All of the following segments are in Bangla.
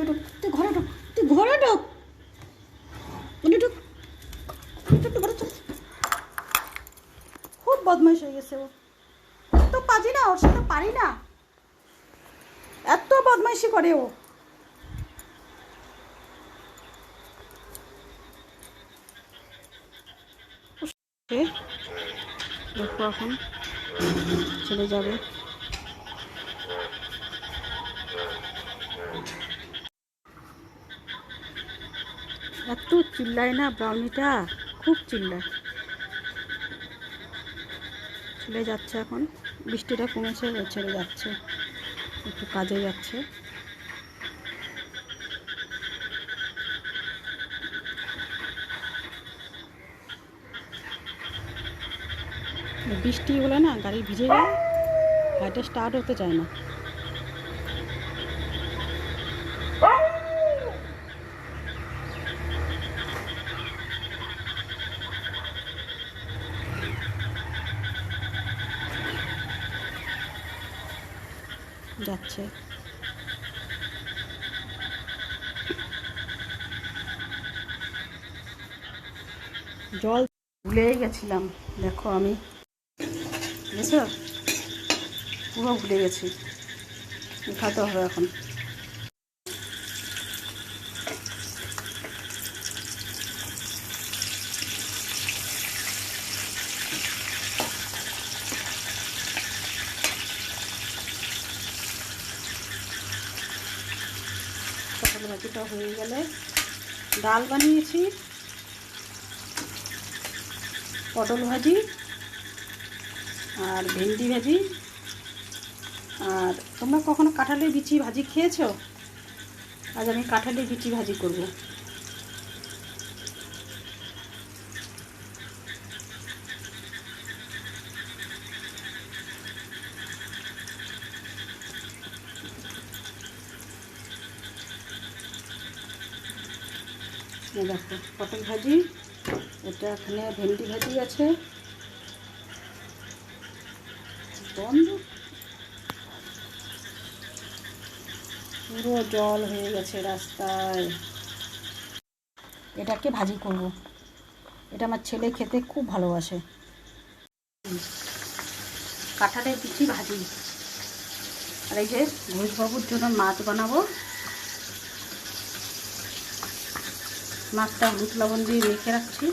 ঘরে ঢুক, তুই ঘরে ঢুক, তুই ঘরে ঢুক। ঢুক। খুব বদমাইশ হয়ে গেছে ও। এত পাজি না, ওর সাথে পারি না। এত বদমাইশি করে ও। দেখো এখন, চলে যাবে। এত চিল্লায় না ব্রাউনিটা খুব চিল্লায়। চলে যাচ্ছে এখন। বৃষ্টিটা কমেছে ছেড়ে যাচ্ছে। একটু কাজে যাচ্ছে। বৃষ্টি হলে না গাড়ি ভিজে যায়, গাড়িটা স্টার্ট হতে চায় না। যাচ্ছে। জল ভুলেই গেছিলাম দেখো আমি। বুঝেছ? পুরো ভুলে গেছি। খাতে হবে এখন? ভাজিটা হয়ে গেলে ডাল বানিয়েছি, পটল ভাজি আর ভেন্ডি ভাজি। আর তোমরা কখনো কাঁঠালের বিচি ভাজি খেয়েছো? আজ আমি কাঁঠালের বিচি ভাজি করব। দেখো, পটল ভাজি, এটা এখানে ভেন্ডি ভাজি আছে। পুরো জল হয়ে গেছে রাস্তায়। এটাকে ভাজি করব। এটা আমার ছেলে খেতে খুব ভালোবাসে। কাঁঠালের পিঠি ভাজি। আর এই যে ঘোষবাবুর জন্য মাছ বানাবো। মাছটা হলুদ লবণ দিয়ে রেখে রাখছি।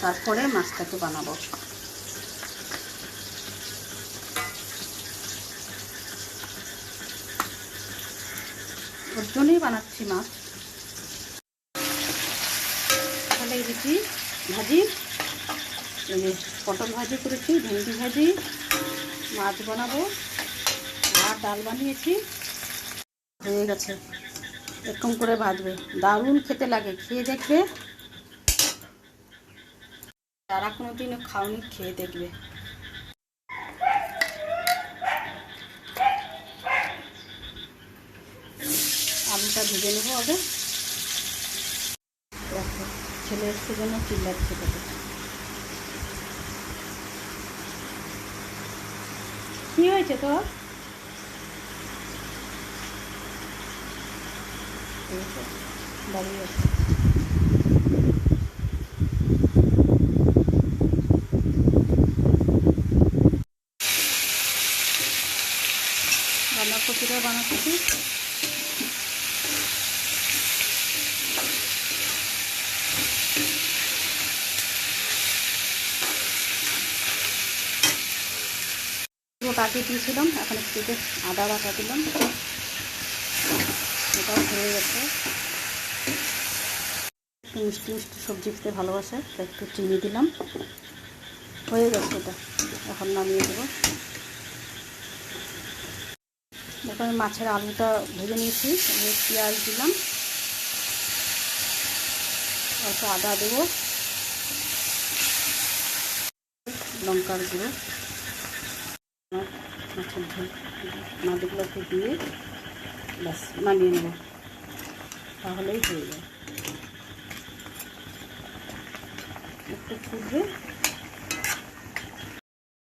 তারপরে মাছটাকে বানাবো। ওর জন্যই বানাচ্ছি মাছ। তাহলে দিচ্ছি ভাজি পটল ভাজি করেছি, ভেন্ডি ভাজি, মাছ বানাবো, আর ডাল বানিয়েছি। হয়ে গেছে। এরকম করে ভাজবে। দারুণ খেতে লাগে, খেয়ে দেখবে। যারা কোনো দিনও খাওনি, খেয়ে দেখবে। আলুটা ভেজে নেব আগে। দেখো, ছেলে এসছে জন্য চিল্লাচ্ছে তোকে কি হয়েছে তোর এই তো, দাঁড়িয়ে আছে বাঁধাকপিটা কাটিয়ে দিয়েছিলাম এখন একটু আদা বাটা দিলাম এটাও হয়ে গেছে। মিষ্টি মিষ্টি সবজি খেতে ভালোবাসে একটু চিনি দিলাম। হয়ে গেছে এটা। এখন নামিয়ে দেবো। দেখো, আমি মাছের আলুটা ভেজে নিয়েছি। পেঁয়াজ দিলাম। অল্প আদা দেবো। লঙ্কার গুঁড়ো। মাছের ঝোল। মাছগুলোকে দিয়ে ব্যাস মানিয়ে নেব। তাহলেই হয়ে যায়। একটু ফুটবে